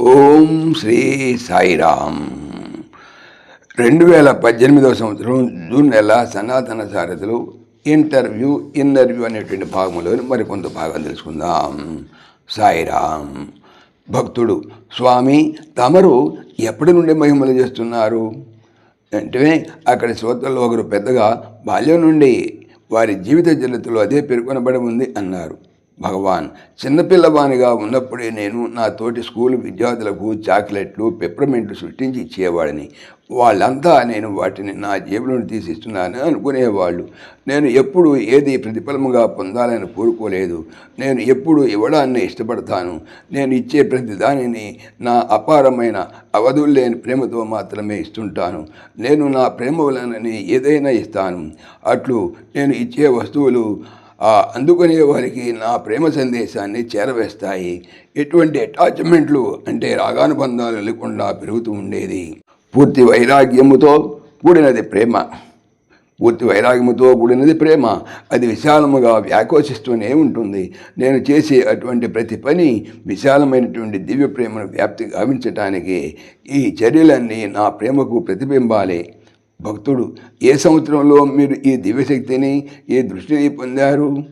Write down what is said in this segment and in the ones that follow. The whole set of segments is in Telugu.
ఓం శ్రీ సాయిరామ్. రెండు వేల పద్దెనిమిదవ సంవత్సరం జూన్ నెల సనాతన సారథులు ఇంటర్వ్యూ ఇంటర్వ్యూ అనేటువంటి భాగంలోని మరికొంత భాగం తెలుసుకుందాం. సాయిరామ్. భక్తుడు స్వామి తమరు ఎప్పటి నుండి మహిమలు చేస్తున్నారు? అంటే అక్కడి శ్రోతల్లో ఒకరు పెద్దగా బాల్యం నుండి వారి జీవిత చరిత్రలో అదే పేర్కొనబడి ఉంది అన్నారు. భగవాన్ చిన్నపిల్లవానిగా ఉన్నప్పుడే నేను నా తోటి స్కూల్ విద్యార్థులకు చాక్లెట్లు పెప్పర్మెంట్లు సృష్టించి ఇచ్చేవాడిని. వాళ్ళంతా నేను వాటిని నా జేబులను తీసి ఇస్తున్నాను అనుకునేవాళ్ళు. నేను ఎప్పుడు ఏది ప్రతిఫలముగా పొందాలని కోరుకోలేదు. నేను ఎప్పుడు ఇవ్వడాన్ని ఇష్టపడతాను. నేను ఇచ్చే ప్రతి దానిని నా అపారమైన అవధుల్లేని ప్రేమతో మాత్రమే ఇస్తుంటాను. నేను నా ప్రేమ వలనని ఏదైనా ఇస్తాను. అట్లు నేను ఇచ్చే వస్తువులు ఆ అందుకునే వారికి నా ప్రేమ సందేశాన్ని చేరవేస్తాయి. ఎటువంటి అటాచ్మెంట్లు అంటే రాగానుబంధాలు లేకుండా పెరుగుతూ ఉండేది. పూర్తి వైరాగ్యముతో కూడినది ప్రేమ. పూర్తి వైరాగ్యముతో కూడినది ప్రేమ. అది విశాలముగా వ్యాకోచిస్తూనే ఉంటుంది. నేను చేసే అటువంటి ప్రతి పని విశాలమైనటువంటి దివ్య ప్రేమను వ్యాప్తి గావించటానికి ఈ చర్యలన్నీ నా ప్రేమకు ప్రతిబింబాలే. భక్తుడు ఏ సంవత్సరంలో మీరు ఈ దివ్యశక్తిని ఏ దృష్టిని పొందారు?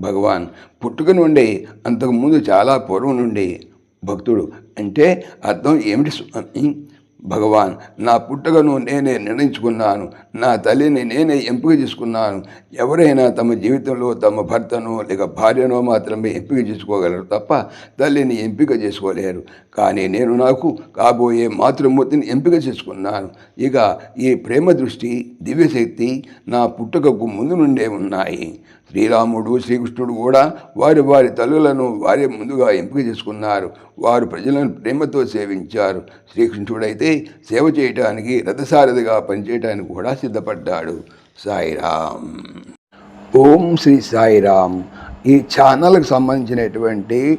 భగవాన్ పుట్టుక నుండి అంతకుముందు చాలా పూర్వం నుండి భక్తుడు. అంటే అర్థం ఏమిటి స్వామి? భగవాన్ నా పుట్టుకను నేనే నిర్ణయించుకున్నాను. నా తల్లిని నేనే ఎంపిక చేసుకున్నాను. ఎవరైనా తమ జీవితంలో తమ భర్తను లేక భార్యనో మాత్రమే ఎంపిక చేసుకోగలరు తప్ప తల్లిని ఎంపిక చేసుకోలేరు. కానీ నేను నాకు కాబోయే మాతృమూర్తిని ఎంపిక చేసుకున్నాను. ఇక ఈ ప్రేమ దృష్టి దివ్యశక్తి నా పుట్టుకకు ముందు నుండే ఉన్నాయి. శ్రీరాముడు శ్రీకృష్ణుడు కూడా వారి వారి తల్లులను వారే ముందుగా ఎంపిక చేసుకున్నారు. వారు ప్రజలను ప్రేమతో సేవించారు. శ్రీకృష్ణుడైతే సేవ చేయటానికి రథసారథిగా పనిచేయటానికి కూడా సిద్ధపడ్డాడు. సాయిరామ్. ఓం శ్రీ సాయిరామ్. ఈ ఛానల్కి సంబంధించినటువంటి